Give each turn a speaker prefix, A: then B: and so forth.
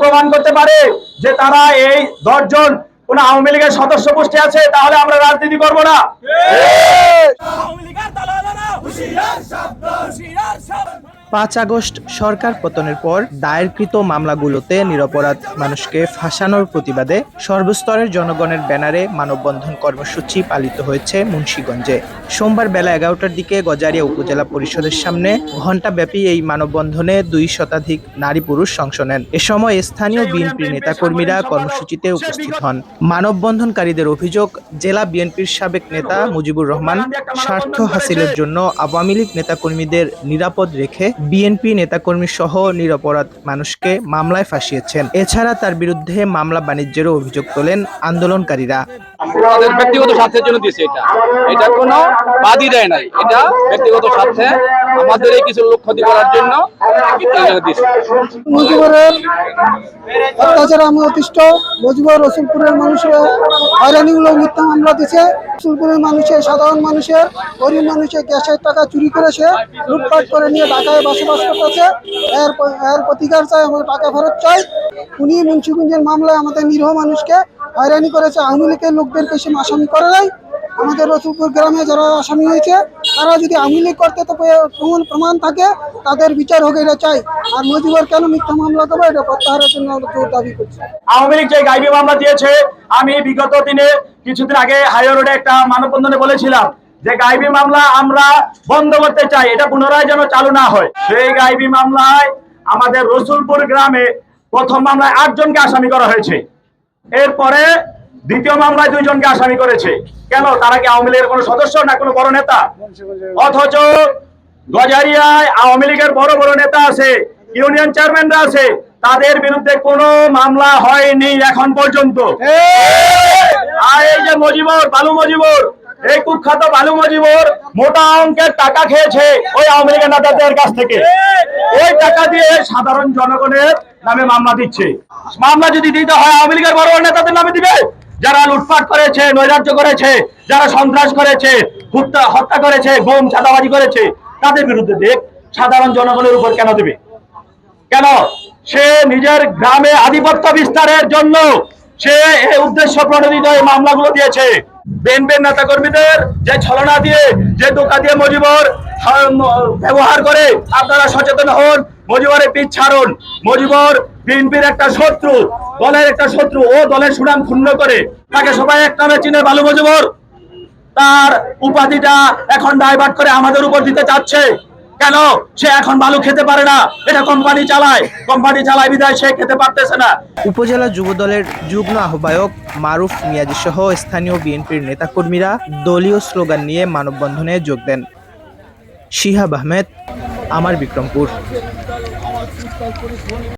A: প্রমাণ করতে পারে যে তারা এই দশজন কোন আওয়ামী লীগের সদস্য গোষ্ঠী আছে, তাহলে আমরা রাজনীতি করব না।
B: আওয়ামী লীগের
C: পাঁচ আগস্ট সরকার পতনের পর দায়েরকৃত মামলাগুলোতে নিরপরাধ মানুষকে ফাঁসানোর প্রতিবাদে সর্বস্তরের জনগণের ব্যানারে মানববন্ধন কর্মসূচি পালিত হয়েছে মুন্সীগঞ্জে। সোমবার বেলা এগারোটার দিকে গজারিয়া উপজেলা পরিষদের সামনে ঘণ্টাব্যাপী এই মানববন্ধনে দুই শতাধিক নারী পুরুষ অংশ নেন। এ সময় স্থানীয় বিএনপির নেতাকর্মীরা কর্মসূচিতে উপস্থিত হন। মানববন্ধনকারীদের অভিযোগ, জেলা বিএনপির সাবেক নেতা মুজিবুর রহমান স্বার্থ হাসিলের জন্য আওয়ামী লীগ নেতাকর্মীদের নিরাপদ রেখে বিএনপি নেতাকর্মী সহ নিরপরাধ মানুষকে মামলায় ফাঁসিয়েছেন। এছাড়া তার বিরুদ্ধে মামলা বাণিজ্যেরও অভিযোগ তোলেন আন্দোলনকারীরা।
D: তাদের ব্যক্তিগত স্বার্থের জন্য দিয়েছে এটা। এটা কোনো বাদই দেয় নাই। এটা ব্যক্তিগত স্বার্থে আমাদের এই কিছু লোক ক্ষতি করার জন্য
E: মুজিবুরের অত্যাচারে আমি অতিষ্ঠ মুজিবুর রসুলপুরের মানুষের হয়রানিগুলো মিথ্যা মামলা দিছে রসুলপুরের মানুষের, সাধারণ মানুষের, গরিব মানুষের গ্যাসের টাকা চুরি করেছে, লুটপাট করে নিয়ে ঢাকায় বসবাস করতেছে। এর এর প্রতিকার চাই, আমার টাকা ফেরত চাই। উনি মুন্সিগঞ্জের মামলায় আমাদের নিরীহ মানুষকে হয়রানি করেছে আওয়ামী লীগের লোকদেরকে সে আসামি করে নাই। আমাদের রসুলপুর গ্রামে যারা আসামি হয়েছে, তারা যদি আওয়ামী লীগ করতে তো প্রমাণ প্রমাণ থাকে, তাদের বিচার হোক, এটা চাই। আর মুজিবুর কেন মিথ্যা মামলা করব এটা প্রত্যাহারের জন্য দাবি করছি।
A: আওয়ামী লীগ যে গাইবি মামলা দিয়েছে, আমি বিগত দিনে, কিছুদিন আগে হাইওয়ে রোডে একটা মানববন্ধনে বলেছিলাম যে গাইবি মামলা আমরা বন্ধ করতে চাই, এটা পুনরায় যেন চালু না হয়। সেই গাইবি মামলায় আমাদের রসুলপুর গ্রামে প্রথম মামলায় আটজনকে আসামি করা হয়েছে। এরপরে দ্বিতীয় মামলায় দুইজনকে আসামি করেছে। কেন? তারা কি আওয়ামী লীগের কোনো সদস্য না কোনো বড় নেতা? অথচ গজারিয়ায় আওয়ামী লীগের বড় বড় নেতা আছে, ইউনিয়ন চেয়ারম্যানরা আছে, তাদের বিরুদ্ধে কোনো মামলা হয়নি এখন পর্যন্ত। টাকা খেয়েছে ওই আওয়ামী লীগের নেতাদের কাছ থেকে। ওই টাকা দিয়ে সাধারণ জনগণের নামে মামলা দিচ্ছে। মামলা যদি দিতে হয়, আওয়ামী লীগের বড় নেতাদের নামে দিবে। যারা লুটপাট করেছে, নৈরাজ্য করেছে, যারা সন্ত্রাস করেছে, হত্যা হত্যা করেছে গোম চাঁদাবাজি করেছে, তাদের বিরুদ্ধে দেখ সাধারণ জনগণের উপর কেন দেবে? কেন? সে নিজের গ্রামে আধিপত্য বিস্তারের জন্য সে এই উদ্দেশ্য প্রণোদিত এই মামলাগুলো দিয়েছে। বেনবেন নেতা কর্মীদের যে ছলনা দিয়ে, যে দোকা দিয়ে মজিবর ব্যবহার করে আপনারা সচেতন হন মজিবরের ছাড়ুন। মজিবর বিএনপির একটা শত্রু, দলের একটা শত্রু। ও দলের সুনাম ক্ষুণ্ণ করে তাকে সবাই এক নামে চিনে ভালো মজিবর। তার উপাধিটা এখন ডাইভার্ট করে আমাদের উপর দিতে চাচ্ছে। কেন? সে এখন বালু খেতে পারে না। এটা কোম্পানি চালায়। কোম্পানি চালায় বিদায় সে খেতে পারতেছে না।
C: উপজেলা যুবদলের যুগ্ম আহ্বায়ক মারুফ মিয়াজি সহ স্থানীয় বিএনপির নেতাকর্মীরা দলীয় স্লোগান নিয়ে মানববন্ধনে যোগ দেন। শিহাব আহমেদ আমার বিক্রমপুর।